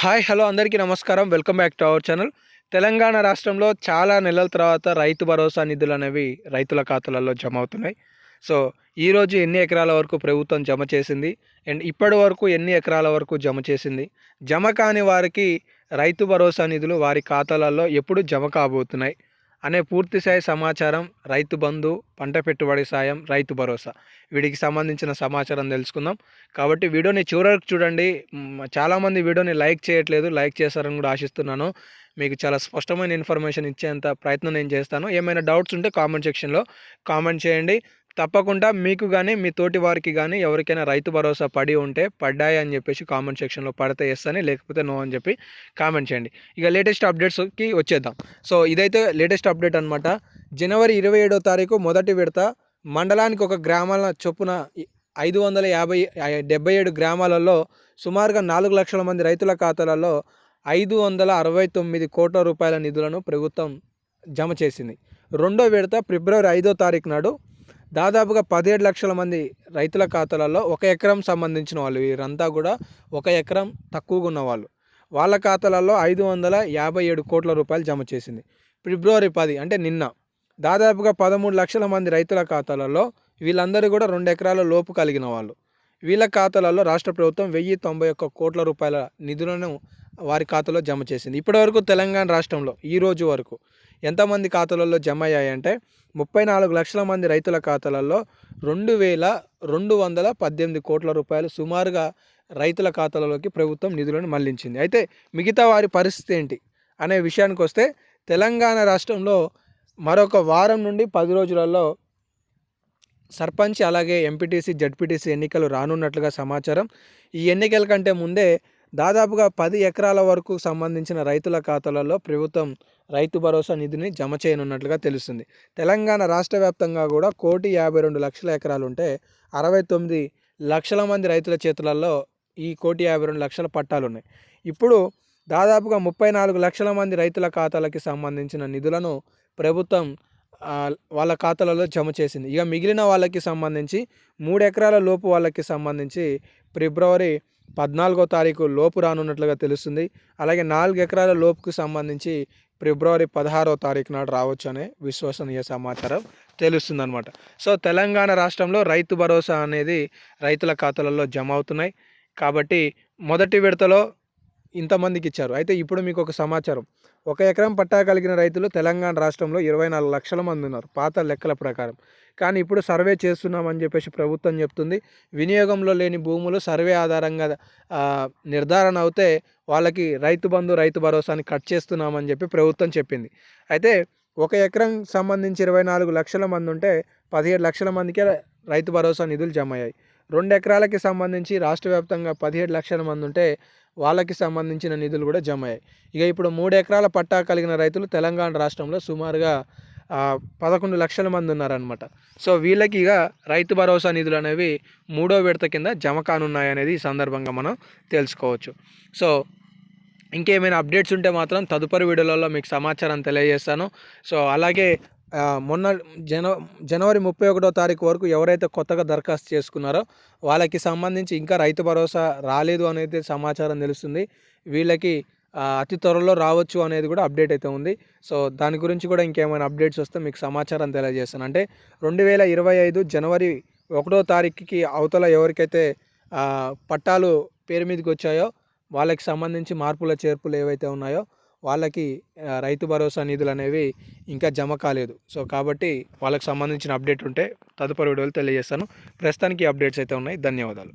Hi hello అందరికీ నమస్కారం. Welcome back to our channel. Telangana రాష్ట్రంలో చాలా నెలల తర్వాత రైతు భరోసా నిధులు అనేవి రైతుల ఖాతాలలో జమ అవుతున్నాయి. సో ఈరోజు ఎన్ని ఎకరాల వరకు ప్రభుత్వం జమ చేసింది? అండ్ ఇప్పటి వరకు ఎన్ని ఎకరాల వరకు జమ చేసింది? జమ కాని వారికి రైతు భరోసా నిధులు వారి ఖాతాలలో ఎప్పుడు జమ కాబోతున్నాయి? అనే పూర్తి స్థాయి సమాచారం రైతు బంధు పంట పెట్టుబడి సాయం రైతు భరోసా. వీటికి సంబంధించిన సమాచారం తెలుసుకుందాం. కాబట్టి వీడియోని చివరకు చూడండి. చాలామంది వీడియోని లైక్ చేయట్లేదు. లైక్ చేస్తారని కూడా ఆశిస్తున్నాను. మీకు చాలా స్పష్టమైన ఇన్ఫర్మేషన్ ఇచ్చేంత ప్రయత్నం నేను చేస్తాను. ఏమైనా డౌట్స్ ఉంటే కామెంట్ సెక్షన్లో కామెంట్ చేయండి. తప్పకుండా మీకు కానీ మీ తోటి వారికి కానీ ఎవరికైనా రైతు భరోసా పడి ఉంటే పడ్డాయి అని చెప్పేసి కామెంట్ సెక్షన్లో పడితే వేస్తాను లేకపోతే నో అని చెప్పి కామెంట్ చేయండి. ఇక లేటెస్ట్ అప్డేట్స్కి వచ్చేద్దాం. సో ఇదైతే లేటెస్ట్ అప్డేట్ అనమాట జనవరి ఇరవై ఏడో తారీఖు మొదటి విడత మండలానికి ఒక గ్రామాల చొప్పున ఐదు వందల యాభై డెబ్బై ఏడు గ్రామాలలో సుమారుగా నాలుగు లక్షల మంది రైతుల ఖాతాలలో ఐదు వందల అరవై తొమ్మిది కోట్ల రూపాయల నిధులను ప్రభుత్వం జమ చేసింది. రెండో విడత ఫిబ్రవరి ఐదో తారీఖు నాడు దాదాపుగా పదిహేడు లక్షల మంది రైతుల ఖాతాలలో ఒక ఎకరం సంబంధించిన వాళ్ళు. వీరంతా కూడా ఒక ఎకరం తక్కువగా ఉన్నవాళ్ళు వాళ్ళ ఖాతాలలో ఐదు వందల యాభై ఏడు కోట్ల రూపాయలు జమ చేసింది. ఫిబ్రవరి పది అంటే నిన్న. దాదాపుగా పదమూడు లక్షల మంది రైతుల ఖాతాలలో వీళ్ళందరూ కూడా రెండు ఎకరాల లోపు కలిగిన వాళ్ళు. వీళ్ళ ఖాతాలలో రాష్ట్ర ప్రభుత్వం వెయ్యి తొంభై ఒక్క కోట్ల రూపాయల నిధులను వారి ఖాతాలో జమ చేసింది. ఇప్పటివరకు తెలంగాణ రాష్ట్రంలో ఈ రోజు వరకు ఎంతమంది ఖాతాలలో జమ అయ్యాయంటే ముప్పై నాలుగు లక్షల మంది రైతుల ఖాతాలలో రెండు వేల రెండు వందల పద్దెనిమిది కోట్ల రూపాయలు సుమారుగా రైతుల ఖాతాలలోకి ప్రభుత్వం నిధులను మళ్ళించింది. అయితే మిగతా వారి పరిస్థితి ఏంటి అనే విషయానికి వస్తే తెలంగాణ రాష్ట్రంలో మరొక వారం నుండి పది రోజులలో సర్పంచ్ అలాగే ఎంపీటీసీ జడ్పీటీసీ ఎన్నికలు రానున్నట్లుగా సమాచారం. ఈ ఎన్నికల కంటే ముందే దాదాపుగా పది ఎకరాల వరకు సంబంధించిన రైతుల ఖాతాలలో ప్రభుత్వం రైతు భరోసా నిధిని జమ చేయనున్నట్లుగా తెలుస్తుంది. తెలంగాణ రాష్ట్ర వ్యాప్తంగా కూడా కోటి యాభై రెండు లక్షల ఎకరాలు ఉంటే అరవై తొమ్మిది లక్షల మంది రైతుల చేతులలో ఈ కోటి యాభై రెండు లక్షల పట్టాలు ఉన్నాయి ఇప్పుడు దాదాపుగా ముప్పై నాలుగు లక్షల మంది రైతుల ఖాతాలకి సంబంధించిన నిధులను ప్రభుత్వం వాళ్ళ ఖాతాలలో జమ చేసింది. ఇక మిగిలిన వాళ్ళకి సంబంధించి మూడు ఎకరాల లోపు వాళ్ళకి సంబంధించి ఫిబ్రవరి పద్నాలుగో తారీఖు లోపు రానున్నట్లుగా తెలుస్తుంది. అలాగే నాలుగు ఎకరాల లోపుకు సంబంధించి ఫిబ్రవరి పదహారో తారీఖు నాడు రావచ్చు అనే విశ్వసనీయ సమాచారం తెలుస్తుంది అనమాట సో తెలంగాణ రాష్ట్రంలో రైతు భరోసా అనేది రైతుల ఖాతాలలో జమ అవుతున్నాయి. కాబట్టి మొదటి విడతలో ఇంతమందికి ఇచ్చారు. అయితే ఇప్పుడు మీకు ఒక సమాచారం. ఒక ఎకరం పట్టా కలిగిన రైతులు తెలంగాణ రాష్ట్రంలో ఇరవై నాలుగు లక్షల మంది ఉన్నారు. పాత లెక్కల ప్రకారం. కానీ ఇప్పుడు సర్వే చేస్తున్నామని చెప్పేసి ప్రభుత్వం చెప్తుంది. వినియోగంలో లేని భూములు సర్వే ఆధారంగా నిర్ధారణ అవుతే వాళ్ళకి రైతు బంధు రైతు భరోసాని కట్ చేస్తున్నామని చెప్పి ప్రభుత్వం చెప్పింది. అయితే ఒక ఎకరం సంబంధించి ఇరవై నాలుగు లక్షల మంది ఉంటే పదిహేడు లక్షల మందికే రైతు భరోసా నిధులు జమ అయ్యాయి. రెండు ఎకరాలకి సంబంధించి రాష్ట్ర వ్యాప్తంగా పదిహేడు లక్షల మంది ఉంటే వాళ్ళకి సంబంధించిన నిధులు కూడా జమ అయ్యాయి ఇక ఇప్పుడు మూడు ఎకరాల పట్టా కలిగిన రైతులు తెలంగాణ రాష్ట్రంలో సుమారుగా పదకొండు లక్షల మంది ఉన్నారనమాట సో వీళ్ళకి ఇక రైతు భరోసా నిధులు అనేవి మూడో విడత కింద జమ కానున్నాయనేది ఈ సందర్భంగా మనం తెలుసుకోవచ్చు. సో ఇంకేమైనా అప్డేట్స్ ఉంటే మాత్రం తదుపరి వీడియోలలో మీకు సమాచారం తెలియజేస్తాను. సో అలాగే మొన్న జన జనవరి ముప్పై ఒకటో తారీఖు వరకు ఎవరైతే కొత్తగా దరఖాస్తు చేసుకున్నారో వాళ్ళకి సంబంధించి ఇంకా రైతు భరోసా రాలేదు అనేది సమాచారం తెలుస్తుంది. వీళ్ళకి అతి త్వరలో రావచ్చు అనేది కూడా అప్డేట్ అయితే ఉంది. సో దాని గురించి కూడా ఇంకేమైనా అప్డేట్స్ వస్తే మీకు సమాచారం తెలియజేస్తాను. అంటే రెండు వేల ఇరవై ఐదు జనవరి ఒకటో తారీఖుకి అవతల ఎవరికైతే పట్టాలు పేరు మీదకి వచ్చాయో వాళ్ళకి సంబంధించి మార్పుల చేర్పులు ఏవైతే ఉన్నాయో వాళ్ళకి రైతు భరోసా నిధులు అనేవి ఇంకా జమ కాలేదు. సో కాబట్టి వాళ్ళకి సంబంధించిన అప్డేట్ ఉంటే తదుపరి వీడియోలు తెలియజేస్తాను. ప్రస్తుతానికి అప్డేట్స్ అయితే ఉన్నాయి. ధన్యవాదాలు.